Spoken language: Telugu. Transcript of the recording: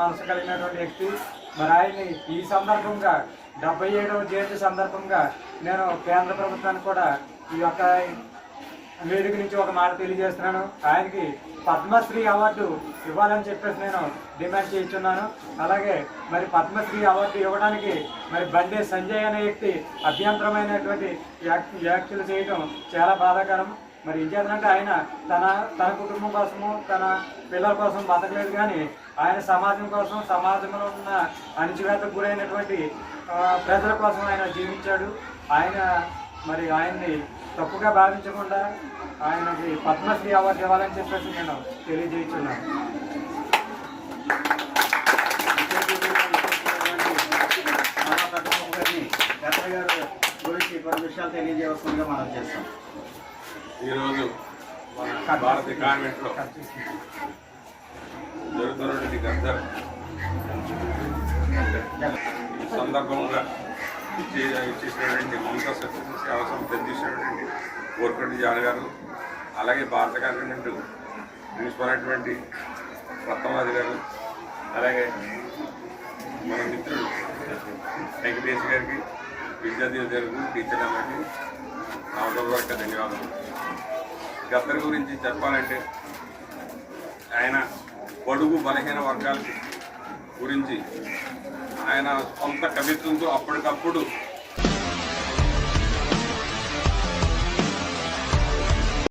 మనసు కలిగినటువంటి వ్యక్తి. మరి ఆయన్ని ఈ సందర్భంగా డెబ్బై ఏడవ జయంతి సందర్భంగా నేను కేంద్ర ప్రభుత్వానికి కూడా ఈ యొక్క వేదిక నుంచి ఒక మాట తెలియజేస్తున్నాను. ఆయనకి పద్మశ్రీ అవార్డు ఇవ్వాలని చెప్పేసి నేను డిమాండ్ చేయించున్నాను అలాగే మరి పద్మశ్రీ అవార్డు ఇవ్వడానికి మరి బండే సంజయ్ అనే వ్యక్తి అభ్యంతరమైనటువంటి వ్యాఖ్యలు చేయడం చాలా బాధాకరం. మరి ఏం చేద్దంటే ఆయన తన తన కుటుంబం కోసము తన పిల్లల కోసం బతకలేదు కానీ ఆయన సమాజం కోసం సమాజంలో ఉన్న అణచివేతకు గురైనటువంటి ప్రజల కోసం ఆయన జీవించాడు. ఆయన మరి ఆయన్ని తప్పుగా భావించకుండా ఆయనకి పద్మశ్రీ అవార్డు ఇవ్వాలని చెప్పేసి నేను తెలియజేస్తున్నాను. గారు గురించి కొన్ని విషయాలు తెలియజేయవలసిందిగా మనం చేస్తాం. ఈరోజు మన భారతీయ కాన్వెంట్లో జరుగుతున్నటువంటి గద్దర్ ఈ సందర్భంగా ఇచ్చే ఇచ్చేసినటువంటి మమతా సత్యశ్రీ సేవ సంస్థ కోరుకొండ జాన్ గారు అలాగే భారత కాన్వెంట్ ప్రిన్సిపల్ అయినటువంటి రత్నవాది గారు అలాగే మన మిత్రుడు వెంకటేష్ గారికి విద్యార్థుల గారికి టీచర్ అందరికీ నా హృదయపూర్వక ధన్యవాదాలు. గద్దర్ గురించి చెప్పాలంటే ఆయన బడుగు బలహీన వర్గాల గురించి ఆయన సొంత కవిత్వంతో అప్పటికప్పుడు